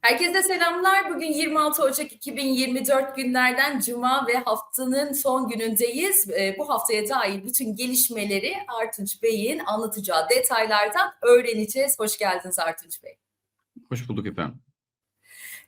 Herkese selamlar. Bugün 26 Ocak 2024 günlerden Cuma ve haftanın son günündeyiz. Ee, Bu haftaya dair bütün gelişmeleri Artunç Bey'in anlatacağı detaylardan öğreneceğiz. Hoş geldiniz Artunç Bey. Hoş bulduk efendim.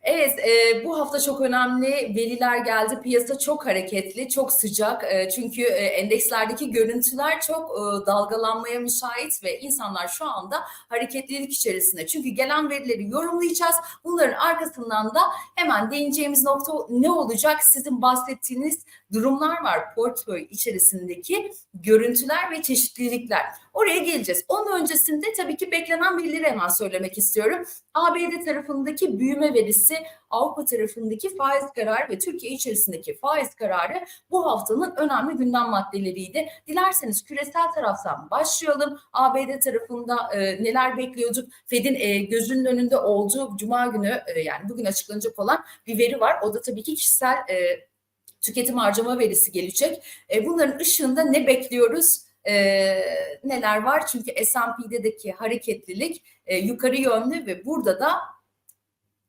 Evet, e, bu hafta çok önemli veriler geldi. Piyasa çok hareketli, çok sıcak. E, çünkü e, endekslerdeki görüntüler çok e, dalgalanmaya müsait ve insanlar şu anda hareketlilik içerisinde. Çünkü gelen verileri yorumlayacağız. Bunların arkasından da hemen değineceğimiz nokta ne olacak? Sizin bahsettiğiniz durumlar var portföy içerisindeki görüntüler ve çeşitlilikler. Oraya geleceğiz. Onun öncesinde tabii ki beklenen verileri hemen söylemek istiyorum. ABD tarafındaki büyüme verisi, Avrupa tarafındaki faiz kararı ve Türkiye içerisindeki faiz kararı bu haftanın önemli gündem maddeleriydi. Dilerseniz küresel taraftan başlayalım. ABD tarafında e, neler bekliyorduk? Fed'in e, gözünün önünde olduğu Cuma günü e, yani bugün açıklanacak olan bir veri var. O da tabii ki kişisel e, tüketim harcama verisi gelecek. E, bunların ışığında ne bekliyoruz? e, neler var? Çünkü S&P'deki hareketlilik e, yukarı yönlü ve burada da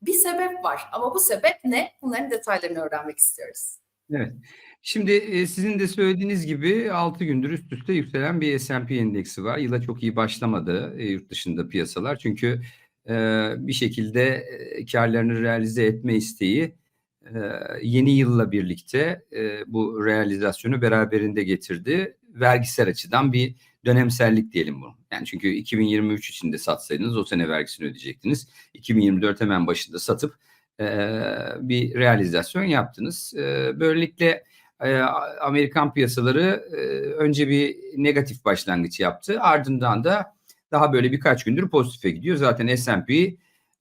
bir sebep var. Ama bu sebep ne? Bunların detaylarını öğrenmek istiyoruz. Evet. Şimdi e, sizin de söylediğiniz gibi 6 gündür üst üste yükselen bir S&P endeksi var. Yıla çok iyi başlamadı e, yurt dışında piyasalar. Çünkü e, bir şekilde karlarını realize etme isteği yeni yılla birlikte bu realizasyonu beraberinde getirdi. Vergisel açıdan bir dönemsellik diyelim bunu. Yani çünkü 2023 içinde satsaydınız o sene vergisini ödeyecektiniz. 2024 hemen başında satıp e, bir realizasyon yaptınız. E, böylelikle e, Amerikan piyasaları e, önce bir negatif başlangıç yaptı. Ardından da daha böyle birkaç gündür pozitife gidiyor. Zaten S&P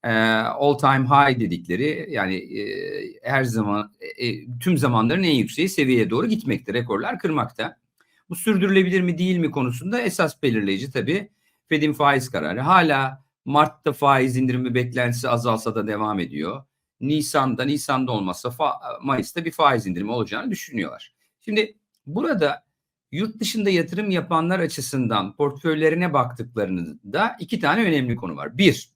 e, all time high dedikleri yani e, her zaman e, tüm zamanların en yükseği seviyeye doğru gitmekte, rekorlar kırmakta. Bu sürdürülebilir mi değil mi konusunda esas belirleyici tabii Fed'in faiz kararı. Hala Mart'ta faiz indirimi beklentisi azalsa da devam ediyor. Nisan'da, Nisan'da olmazsa Mayıs'ta bir faiz indirimi olacağını düşünüyorlar. Şimdi burada yurt dışında yatırım yapanlar açısından portföylerine baktıklarında iki tane önemli konu var. Bir,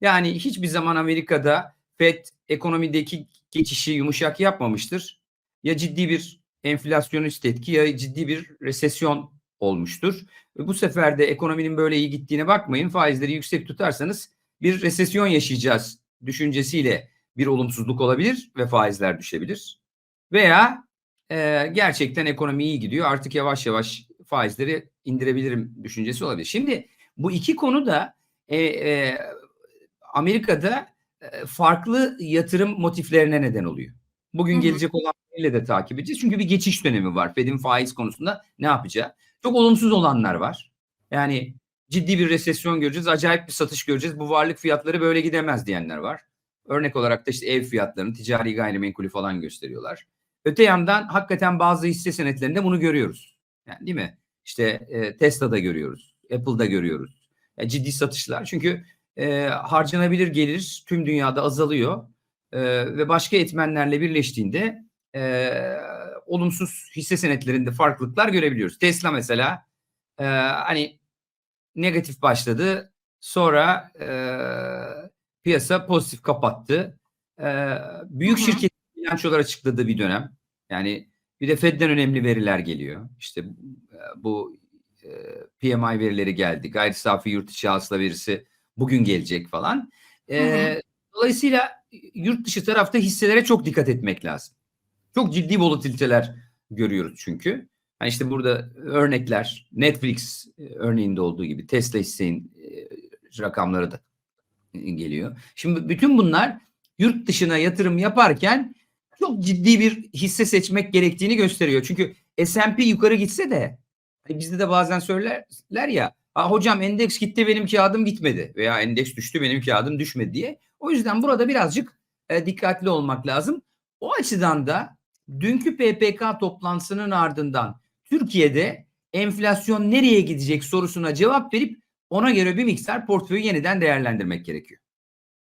yani hiçbir zaman Amerika'da Fed ekonomideki geçişi yumuşak yapmamıştır. Ya ciddi bir enflasyonist etki ya ciddi bir resesyon olmuştur. Ve bu sefer de ekonominin böyle iyi gittiğine bakmayın. Faizleri yüksek tutarsanız bir resesyon yaşayacağız düşüncesiyle bir olumsuzluk olabilir ve faizler düşebilir. Veya e, gerçekten ekonomi iyi gidiyor artık yavaş yavaş faizleri indirebilirim düşüncesi olabilir. Şimdi bu iki konu da e, e, Amerika'da e, farklı yatırım motiflerine neden oluyor. Bugün Hı hı. gelecek olan ile de takip edeceğiz. Çünkü bir geçiş dönemi var. Fed'in faiz konusunda ne yapacağı. Çok olumsuz olanlar var. Yani ciddi bir resesyon göreceğiz. Acayip bir satış göreceğiz. Bu varlık fiyatları böyle gidemez diyenler var. Örnek olarak da işte ev fiyatlarını, ticari gayrimenkulü falan gösteriyorlar. Öte yandan hakikaten bazı hisse senetlerinde bunu görüyoruz. Yani değil mi? İşte e, Tesla'da görüyoruz. Apple'da görüyoruz. Yani ciddi satışlar. Çünkü e, harcanabilir gelir tüm dünyada azalıyor. E, ve başka etmenlerle birleştiğinde e, olumsuz hisse senetlerinde farklılıklar görebiliyoruz. Tesla mesela e, hani negatif başladı. Sonra e, piyasa pozitif kapattı. E, büyük şirket bilançolar açıkladığı bir dönem. Yani bir de Fed'den önemli veriler geliyor. İşte bu e, PMI verileri geldi. Gayri safi yurt içi hasıla verisi bugün gelecek falan. E, Hı hı. dolayısıyla yurt dışı tarafta hisselere çok dikkat etmek lazım. Çok ciddi volatiliteler görüyoruz çünkü. Yani işte burada örnekler Netflix e, örneğinde olduğu gibi Tesla hissenin e, rakamları da geliyor. Şimdi bütün bunlar yurt dışına yatırım yaparken çok ciddi bir hisse seçmek gerektiğini gösteriyor. Çünkü S&P yukarı gitse de hani bizde de bazen söylerler ya "Aa, hocam endeks gitti benim kağıdım gitmedi veya endeks düştü benim kağıdım düşmedi diye. O yüzden burada birazcık e, dikkatli olmak lazım. O açıdan da dünkü PPK toplantısının ardından Türkiye'de enflasyon nereye gidecek sorusuna cevap verip ona göre bir miktar portföyü yeniden değerlendirmek gerekiyor.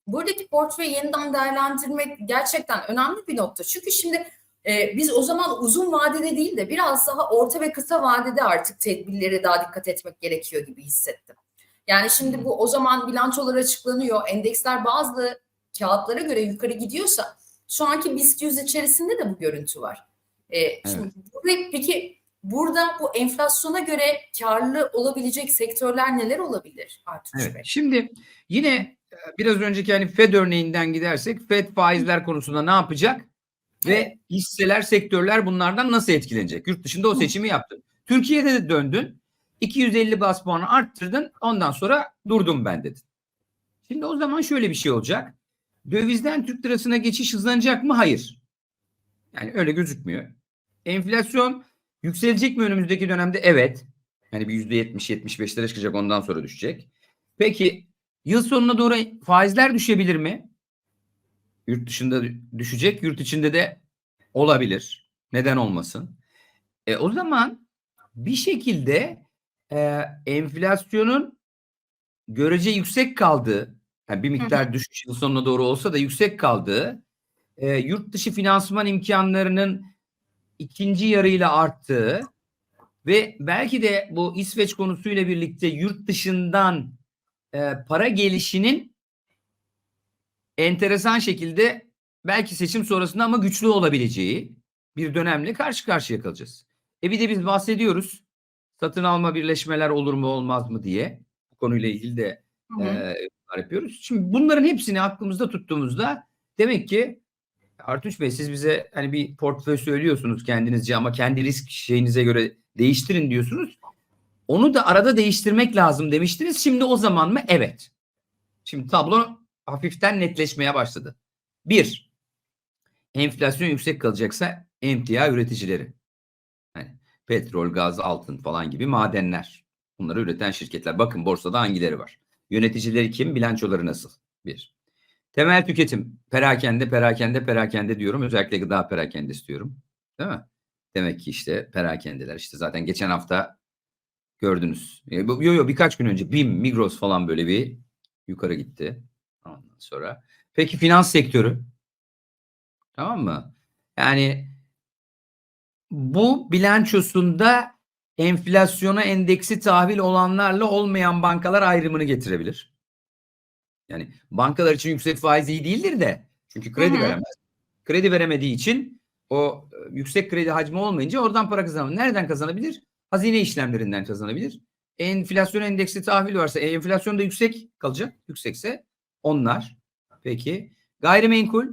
Buradaki portföyü yeniden değerlendirmek gerçekten önemli bir nokta. Çünkü şimdi e, biz o zaman uzun vadede değil de biraz daha orta ve kısa vadede artık tedbirlere daha dikkat etmek gerekiyor gibi hissettim. Yani şimdi bu o zaman bilançolar açıklanıyor. Endeksler bazı kağıtlara göre yukarı gidiyorsa şu anki BIST 100 içerisinde de bu görüntü var. E, şimdi burada, peki burada bu enflasyona göre karlı olabilecek sektörler neler olabilir Artuş Evet. Bey? Şimdi yine e, biraz önceki hani Fed örneğinden gidersek Fed faizler konusunda ne yapacak? Ve hisseler, sektörler bunlardan nasıl etkilenecek? Yurt dışında o seçimi yaptın. Türkiye'de de döndün. 250 bas puanı arttırdın. Ondan sonra durdum ben dedin. Şimdi o zaman şöyle bir şey olacak. Dövizden Türk lirasına geçiş hızlanacak mı? Hayır. Yani öyle gözükmüyor. Enflasyon yükselecek mi önümüzdeki dönemde? Evet. Yani bir %70-75'lere çıkacak ondan sonra düşecek. Peki yıl sonuna doğru faizler düşebilir mi? Yurt dışında düşecek, yurt içinde de olabilir. Neden olmasın? E, o zaman bir şekilde e, enflasyonun görece yüksek kaldığı, yani bir miktar düşüş yıl sonuna doğru olsa da yüksek kaldığı, e, yurt dışı finansman imkanlarının ikinci yarıyla arttığı ve belki de bu İsveç konusuyla birlikte yurt dışından e, para gelişinin enteresan şekilde belki seçim sonrasında ama güçlü olabileceği bir dönemle karşı karşıya kalacağız. E bir de biz bahsediyoruz satın alma birleşmeler olur mu olmaz mı diye bu konuyla ilgili de Hı hı. e, yapıyoruz. Şimdi bunların hepsini aklımızda tuttuğumuzda demek ki Artunç Bey siz bize hani bir portföy söylüyorsunuz kendinizce ama kendi risk şeyinize göre değiştirin diyorsunuz. Onu da arada değiştirmek lazım demiştiniz. Şimdi o zaman mı? Evet. Şimdi tablo hafiften netleşmeye başladı. Bir, enflasyon yüksek kalacaksa emtia üreticileri. Yani petrol, gaz, altın falan gibi madenler. Bunları üreten şirketler. Bakın borsada hangileri var? Yöneticileri kim? Bilançoları nasıl? Bir. Temel tüketim. Perakende, perakende, perakende diyorum. Özellikle gıda perakende istiyorum. Değil mi? Demek ki işte perakendeler. İşte zaten geçen hafta gördünüz. E, Yo yo birkaç gün önce BİM, Migros falan böyle bir yukarı gitti. Ondan sonra. Peki finans sektörü. Tamam mı? Yani bu bilançosunda enflasyona endeksi tahvil olanlarla olmayan bankalar ayrımını getirebilir. Yani bankalar için yüksek faiz iyi değildir de. Çünkü kredi Hı hı. veremez. Kredi veremediği için o e, yüksek kredi hacmi olmayınca oradan para kazanamaz. Nereden kazanabilir? Hazine işlemlerinden kazanabilir. Enflasyon endeksli tahvil varsa e, enflasyon da yüksek kalacak. Yüksekse onlar. Peki. Gayrimenkul.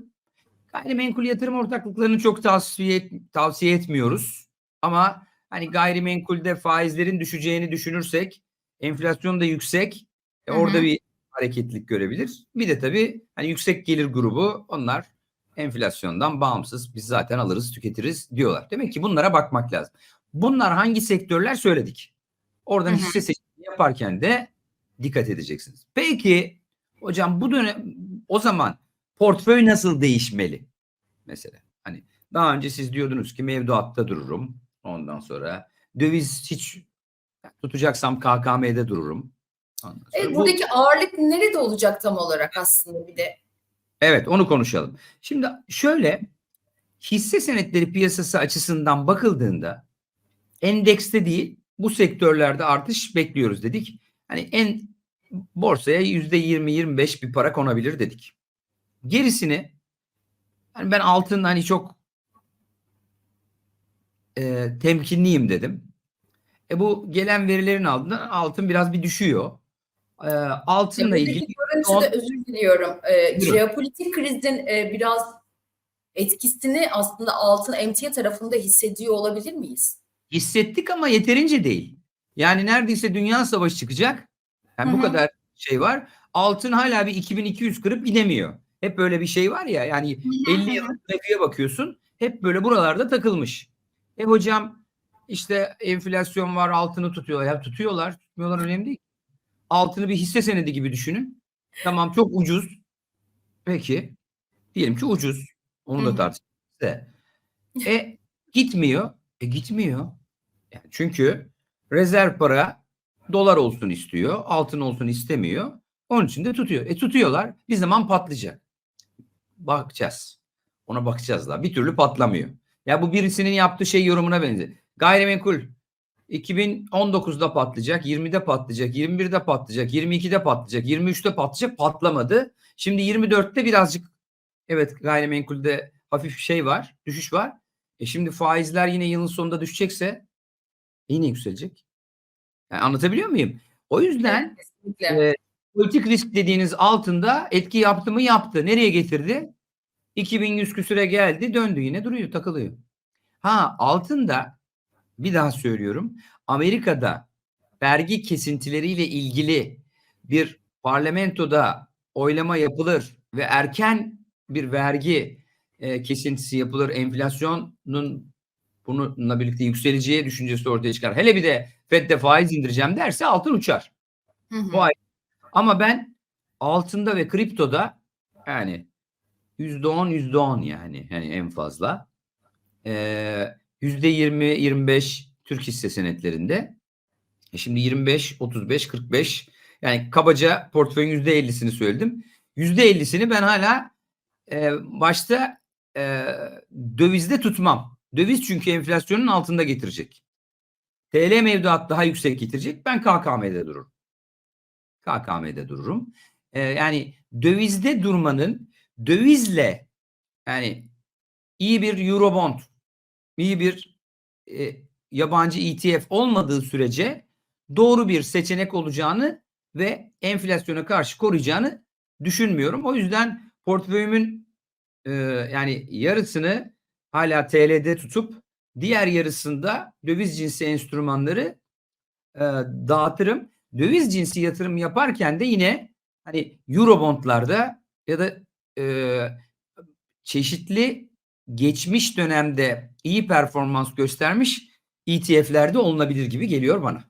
Gayrimenkul yatırım ortaklıklarını çok tavsiye, tavsiye etmiyoruz. Ama hani gayrimenkulde faizlerin düşeceğini düşünürsek enflasyon da yüksek. E, orada bir hareketlilik görebilir. Bir de tabii hani yüksek gelir grubu onlar enflasyondan bağımsız biz zaten alırız tüketiriz diyorlar. Demek ki bunlara bakmak lazım. Bunlar hangi sektörler söyledik. Oradan hisse seçimi yaparken de dikkat edeceksiniz. Peki hocam bu dönem o zaman portföy nasıl değişmeli? Mesela hani daha önce siz diyordunuz ki mevduatta dururum. Ondan sonra döviz hiç tutacaksam KKM'de dururum. Evet, bu- buradaki ağırlık nerede olacak tam olarak aslında bir de? Evet onu konuşalım. Şimdi şöyle hisse senetleri piyasası açısından bakıldığında endekste değil bu sektörlerde artış bekliyoruz dedik. Hani en borsaya yüzde 20-25 bir para konabilir dedik. Gerisini hani ben altın hani çok e, temkinliyim dedim. E bu gelen verilerin ardından altın biraz bir düşüyor. E, altınla Buradaki ilgili görüntüde özür diliyorum. Ee, Buyurun. jeopolitik krizin e, biraz etkisini aslında altın emtia tarafında hissediyor olabilir miyiz? hissettik ama yeterince değil. Yani neredeyse dünya savaşı çıkacak. Yani Hı bu hı. kadar şey var. Altın hala bir 2200 kırıp gidemiyor. Hep böyle bir şey var ya yani 50 yıllık grafiğe bakıyorsun hep böyle buralarda takılmış. E hocam işte enflasyon var altını tutuyorlar. Ya tutuyorlar tutmuyorlar önemli değil. Altını bir hisse senedi gibi düşünün. Tamam çok ucuz. Peki diyelim ki ucuz. Onu da da. E gitmiyor. E gitmiyor. Yani çünkü rezerv para dolar olsun istiyor, altın olsun istemiyor. Onun için de tutuyor. E tutuyorlar. Bir zaman patlayacak. Bakacağız. Ona bakacağız daha. Bir türlü patlamıyor. Ya bu birisinin yaptığı şey yorumuna benziyor. Gayrimenkul 2019'da patlayacak, 20'de patlayacak, 21'de patlayacak, 22'de patlayacak, 23'te patlayacak patlamadı. Şimdi 24'te birazcık evet gayrimenkulde hafif şey var, düşüş var. E şimdi faizler yine yılın sonunda düşecekse yine yükselecek. Yani anlatabiliyor muyum? O yüzden Kesinlikle. e, politik risk dediğiniz altında etki yaptı mı yaptı. Nereye getirdi? 2100 küsüre geldi döndü yine duruyor takılıyor. Ha altında bir daha söylüyorum. Amerika'da vergi kesintileriyle ilgili bir parlamentoda oylama yapılır ve erken bir vergi e, kesintisi yapılır. Enflasyonun bununla birlikte yükseleceği düşüncesi ortaya çıkar. Hele bir de FED'de faiz indireceğim derse altın uçar. Hı hı. Bu ay- Ama ben altında ve kriptoda yani yüzde on yüzde on yani yani en fazla. Ee, yüzde yirmi yirmi beş Türk hisse senetlerinde. E şimdi 25 35 45 yani kabaca portföyün yüzde ellisini söyledim. yüzde ellisini ben hala e, başta e, dövizde tutmam. Döviz çünkü enflasyonun altında getirecek. TL mevduat daha yüksek getirecek. Ben KKM'de dururum. KKM'de dururum. Ee, yani dövizde durmanın dövizle yani iyi bir Eurobond, iyi bir e, yabancı ETF olmadığı sürece doğru bir seçenek olacağını ve enflasyona karşı koruyacağını düşünmüyorum. O yüzden portföyümün e, yani yarısını hala TL'de tutup diğer yarısında döviz cinsi enstrümanları e, dağıtırım. Döviz cinsi yatırım yaparken de yine hani Eurobondlarda ya da e, çeşitli geçmiş dönemde iyi performans göstermiş ETF'lerde olunabilir gibi geliyor bana.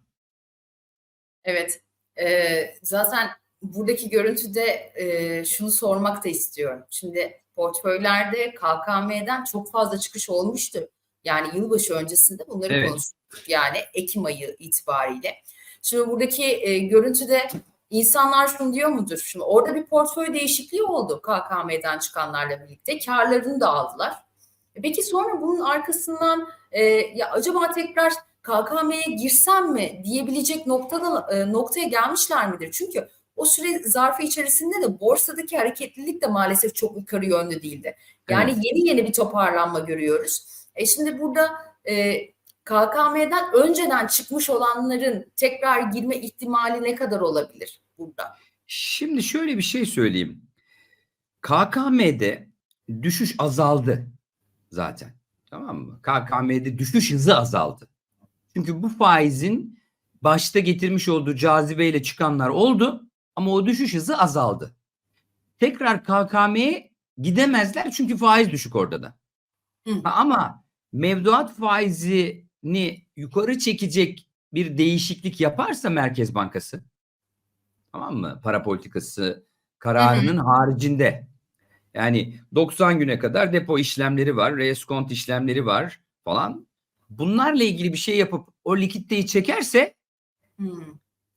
Evet. Ee, zaten buradaki görüntüde e, şunu sormak da istiyorum. Şimdi portföylerde KKM'den çok fazla çıkış olmuştu. Yani yılbaşı öncesinde bunları Evet. konuştuk. Yani Ekim ayı itibariyle. Şimdi buradaki e, görüntüde insanlar şunu diyor mudur? Şimdi orada bir portföy değişikliği oldu KKM'den çıkanlarla birlikte. Karlarını da aldılar. E Peki sonra bunun arkasından e, ya acaba tekrar KKM'ye girsem mi diyebilecek noktada e, noktaya gelmişler midir? Çünkü o süre zarfı içerisinde de borsadaki hareketlilik de maalesef çok yukarı yönlü değildi. Yani Evet. yeni yeni bir toparlanma görüyoruz. E şimdi burada e, KKM'den önceden çıkmış olanların tekrar girme ihtimali ne kadar olabilir burada? Şimdi şöyle bir şey söyleyeyim. KKM'de düşüş azaldı zaten. Tamam mı? KKM'de düşüş hızı azaldı. Çünkü bu faizin başta getirmiş olduğu cazibeyle çıkanlar oldu ama o düşüş hızı azaldı. Tekrar KKM'ye gidemezler çünkü faiz düşük orada da. Hı. Ama mevduat faizini yukarı çekecek bir değişiklik yaparsa Merkez Bankası tamam mı? Para politikası kararının haricinde yani 90 güne kadar depo işlemleri var, reskont işlemleri var falan. Bunlarla ilgili bir şey yapıp o likiditeyi çekerse Hmm.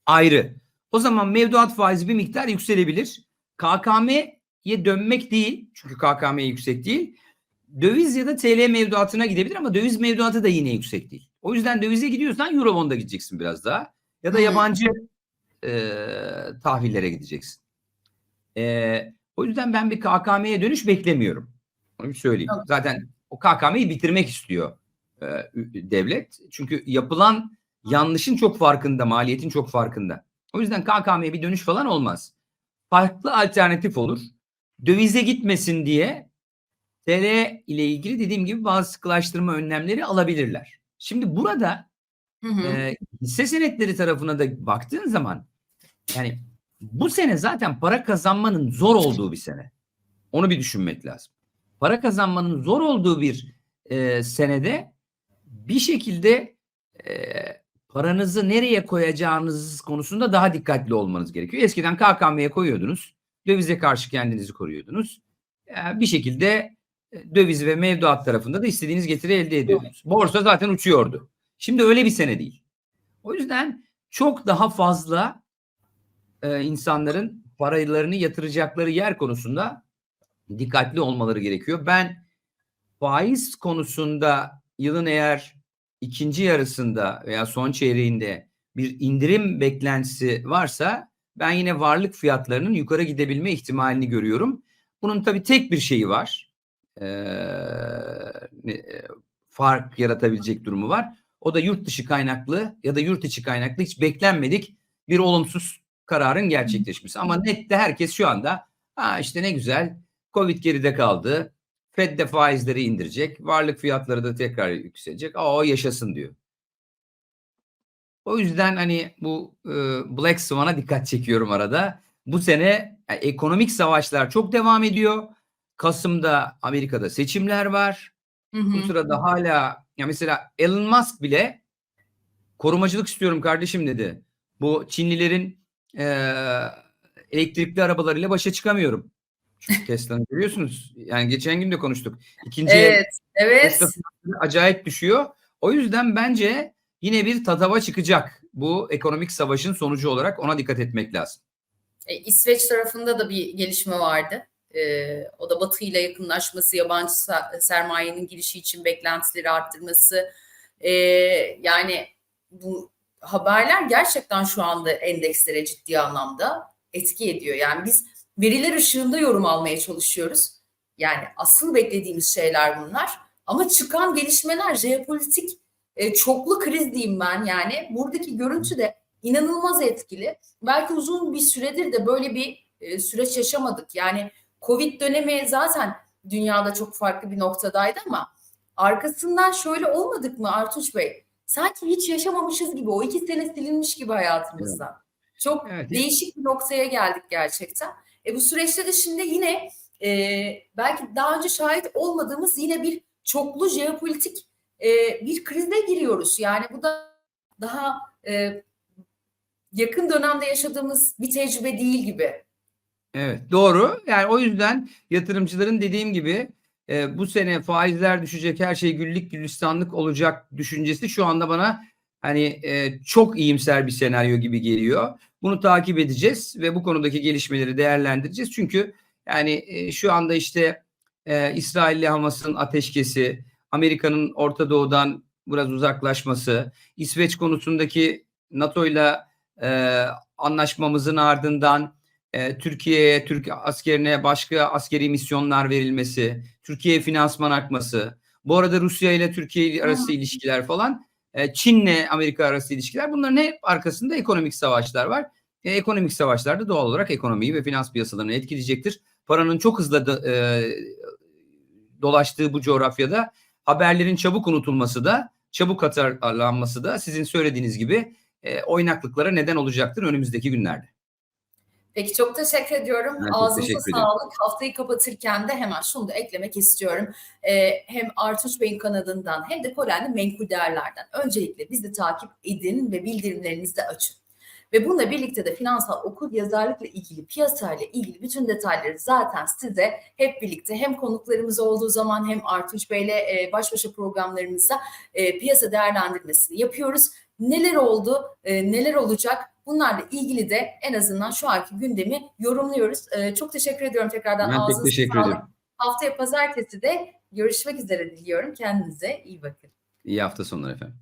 ayrı. O zaman mevduat faizi bir miktar yükselebilir. KKM'ye dönmek değil. Çünkü KKM yüksek değil. Döviz ya da TL mevduatına gidebilir ama döviz mevduatı da yine yüksek değil. O yüzden dövize gidiyorsan Eurobond'a gideceksin biraz daha. Ya da yabancı e, tahvillere gideceksin. E, o yüzden ben bir KKM'ye dönüş beklemiyorum. Onu bir söyleyeyim. Tamam. Zaten o KKM'yi bitirmek istiyor e, devlet. Çünkü yapılan yanlışın çok farkında, maliyetin çok farkında. O yüzden KKM'ye bir dönüş falan olmaz. Farklı alternatif olur. Dövize gitmesin diye TL ile ilgili dediğim gibi bazı sıkılaştırma önlemleri alabilirler. Şimdi burada Hı hı. e, hisse senetleri tarafına da baktığın zaman yani bu sene zaten para kazanmanın zor olduğu bir sene. Onu bir düşünmek lazım. Para kazanmanın zor olduğu bir e, senede bir şekilde e, paranızı nereye koyacağınız konusunda daha dikkatli olmanız gerekiyor. Eskiden KKM'ye koyuyordunuz. Dövize karşı kendinizi koruyordunuz. E, bir şekilde döviz ve mevduat tarafında da istediğiniz getiri elde ediyordunuz. Borsa zaten uçuyordu. Şimdi öyle bir sene değil. O yüzden çok daha fazla e, insanların paralarını yatıracakları yer konusunda dikkatli olmaları gerekiyor. Ben faiz konusunda yılın eğer ikinci yarısında veya son çeyreğinde bir indirim beklentisi varsa ben yine varlık fiyatlarının yukarı gidebilme ihtimalini görüyorum. Bunun tabii tek bir şeyi var. E, fark yaratabilecek durumu var. O da yurt dışı kaynaklı ya da yurt içi kaynaklı hiç beklenmedik bir olumsuz kararın gerçekleşmesi. Ama nette herkes şu anda ha işte ne güzel Covid geride kaldı. Fed de faizleri indirecek. Varlık fiyatları da tekrar yükselecek. Aa o yaşasın diyor. O yüzden hani bu e, Black Swan'a dikkat çekiyorum arada. Bu sene yani ekonomik savaşlar çok devam ediyor. Kasım'da Amerika'da seçimler var. Hı hı. Bu sırada hala ya mesela Elon Musk bile korumacılık istiyorum kardeşim dedi. Bu Çinlilerin eee, elektrikli arabalarıyla başa çıkamıyorum. Çünkü Tesla'nı görüyorsunuz. Yani geçen gün de konuştuk. İkinci Evet, evet. Tesla acayip düşüyor. O yüzden bence yine bir tatava çıkacak. Bu ekonomik savaşın sonucu olarak ona dikkat etmek lazım. E, İsveç tarafında da bir gelişme vardı. E, o da Batı ile yakınlaşması, yabancı sermayenin girişi için beklentileri arttırması. E, yani bu haberler gerçekten şu anda endekslere ciddi anlamda etki ediyor. Yani biz veriler ışığında yorum almaya çalışıyoruz. Yani asıl beklediğimiz şeyler bunlar. Ama çıkan gelişmeler jeopolitik e, çoklu kriz diyeyim ben yani. Buradaki görüntü de inanılmaz etkili belki uzun bir süredir de böyle bir e, süreç yaşamadık. Yani Covid dönemi zaten dünyada çok farklı bir noktadaydı ama arkasından şöyle olmadık mı Artuç Bey? Sanki hiç yaşamamışız gibi o iki sene silinmiş gibi hayatımızdan. Çok Evet. değişik bir noktaya geldik gerçekten. E bu süreçte de şimdi yine e, belki daha önce şahit olmadığımız yine bir çoklu jeopolitik e, bir krize giriyoruz. Yani bu da daha e, yakın dönemde yaşadığımız bir tecrübe değil gibi. Evet doğru. Yani o yüzden yatırımcıların dediğim gibi e, bu sene faizler düşecek, her şey güllük gülistanlık olacak düşüncesi şu anda bana hani e, çok iyimser bir senaryo gibi geliyor. Bunu takip edeceğiz ve bu konudaki gelişmeleri değerlendireceğiz. Çünkü yani e, şu anda işte e, İsrail'le Hamas'ın ateşkesi, Amerika'nın Orta Doğu'dan biraz uzaklaşması, İsveç konusundaki NATO'yla e, anlaşmamızın ardından e, Türkiye'ye, Türk askerine başka askeri misyonlar verilmesi, Türkiye'ye finansman akması, bu arada Rusya ile Türkiye arası ilişkiler falan, e, Çin'le Amerika arası ilişkiler bunların hep arkasında ekonomik savaşlar var. E, ekonomik savaşlar da doğal olarak ekonomiyi ve finans piyasalarını etkileyecektir. Paranın çok hızlı da, e, dolaştığı bu coğrafyada haberlerin çabuk unutulması da, çabuk hatırlanması da sizin söylediğiniz gibi e, oynaklıklara neden olacaktır önümüzdeki günlerde. Peki çok teşekkür ediyorum. Ben Ağzınıza teşekkür ederim. sağlık. Haftayı kapatırken de hemen şunu da eklemek istiyorum. Ee, hem Artuç Bey'in kanalından hem de Koren'de menkul değerlerden. Öncelikle bizi takip edin ve bildirimlerinizi de açın. Ve bununla birlikte de finansal okur yazarlıkla ilgili piyasayla ilgili bütün detayları zaten size hep birlikte hem konuklarımız olduğu zaman hem Artuç Bey'le e, baş başa programlarımızda e, piyasa değerlendirmesini yapıyoruz. Neler oldu, e, neler olacak bunlarla ilgili de en azından şu anki gündemi yorumluyoruz. E, çok teşekkür ediyorum tekrardan. Ben çok Ağzınıza teşekkür sağlık. ediyorum. Haftaya pazartesi de görüşmek üzere diliyorum. Kendinize iyi bakın. İyi hafta sonları efendim.